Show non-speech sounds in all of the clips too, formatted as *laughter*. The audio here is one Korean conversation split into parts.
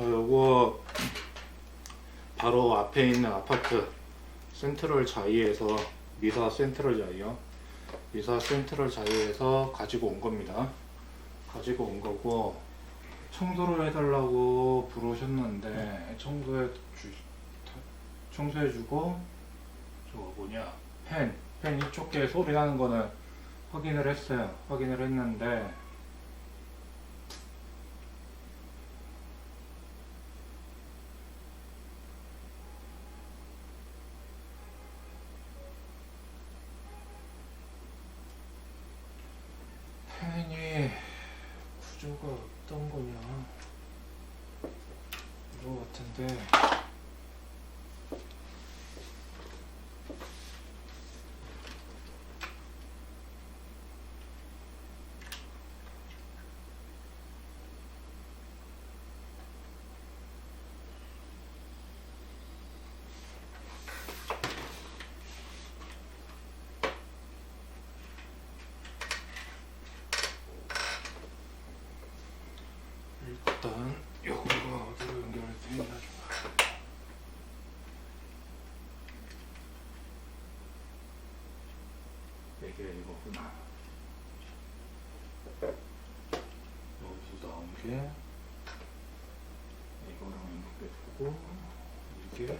저 요거 바로 앞에 있는 아파트 센트럴 자이에서 미사 센트럴 자이요. 미사 센트럴 자이에서 가지고 온 겁니다. 가지고 온 거고 청소를 해달라고 부르셨는데 청소해 주 청소해주고 저거 뭐냐 펜, 펜 이쪽 게 소리 나는 거는 확인을 했어요. 확인을 했는데 펜이 구조가 어떤 거냐? 이거 같은데 일단 요거가 어디로 연결돼 있나 좀 봐. 이게 이거구나. 여기서 나온 게 이거랑 연결되고 이게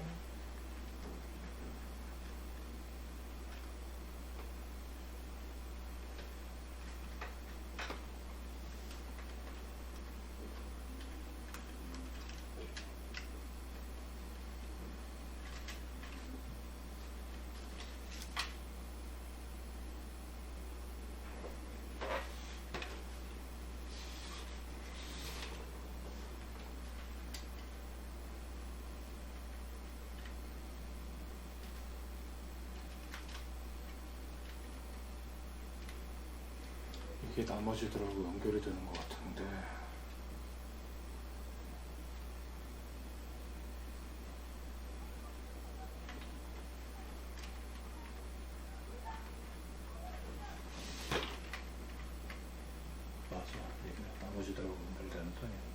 이게 나머지들하고 연결이 되는 것 같은데. 맞아. 이게 나머지들하고 연결되는 편이야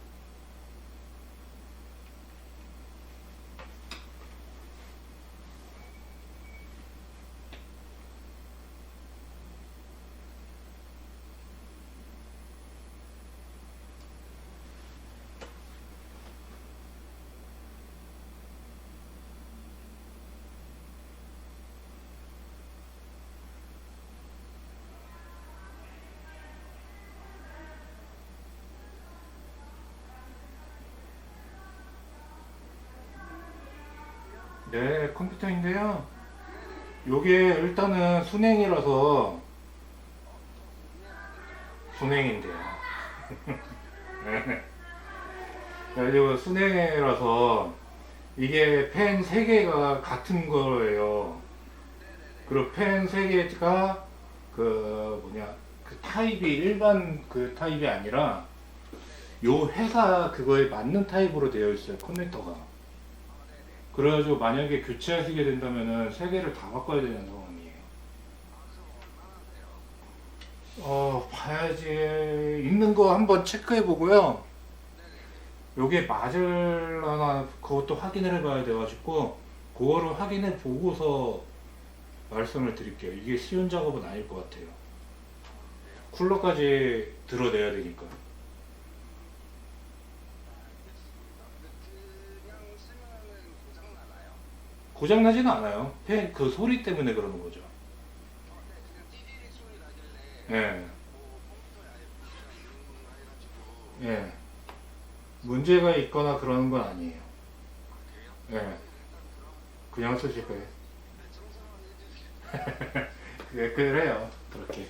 네, 컴퓨터인데요. 요게 일단은 순행이라서 순행인데요. *laughs* 네. 그리고 순행이라서 이게 펜 3개가 같은 거예요. 그리고 펜 3개가 그 뭐냐 그 타입이 일반 그 타입이 아니라 요 회사 그거에 맞는 타입으로 되어 있어요 커넥터가. 그래가지고 만약에 교체하시게 된다면은 세 개를 다 바꿔야 되는 상황이에요. 어 봐야지 있는 거 한번 체크해 보고요. 요게 맞을라나 그것도 확인을 해 봐야 돼가지고 그거를 확인해 보고서 말씀을 드릴게요. 이게 쉬운 작업은 아닐 것 같아요. 쿨러까지 드러내야 되니까. 고장 나지는 않아요. 펜그 소리 때문에 그러는 거죠. 예. 예. 문제가 있거나 그러는 건 아니에요. 예. 그냥 쓰실 거예요. 네, *laughs* 그래요. 그렇게.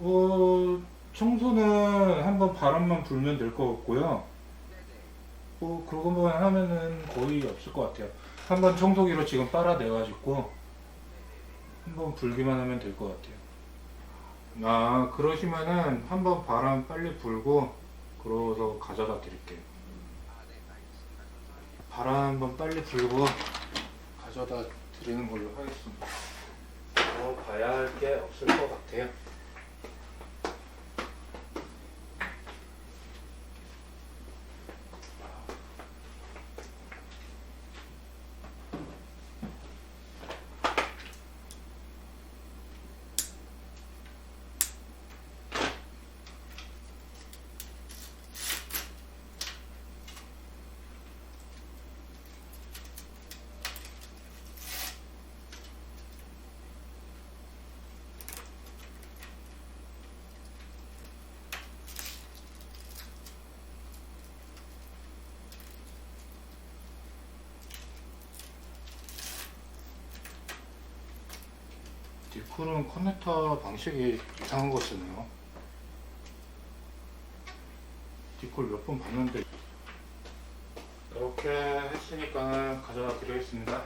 어, 청소는 한번 바람만 불면 될 것 같고요. 뭐, 그거만 하면은 거의 없을 것 같아요. 한번 청소기로 지금 빨아내가지고 한번 불기만 하면 될 것 같아요. 아, 그러시면은 한번 바람 빨리 불고, 그러서 가져다 드릴게요. 바람 한번 빨리 불고 가져다 드리는 걸로 하겠습니다. 더 봐야 할 게 없을 것 같아요. 디콜은 커넥터 방식이 이상한 거 쓰네요. 디콜 몇 번 봤는데 이렇게 했으니까 가져다 드리겠습니다.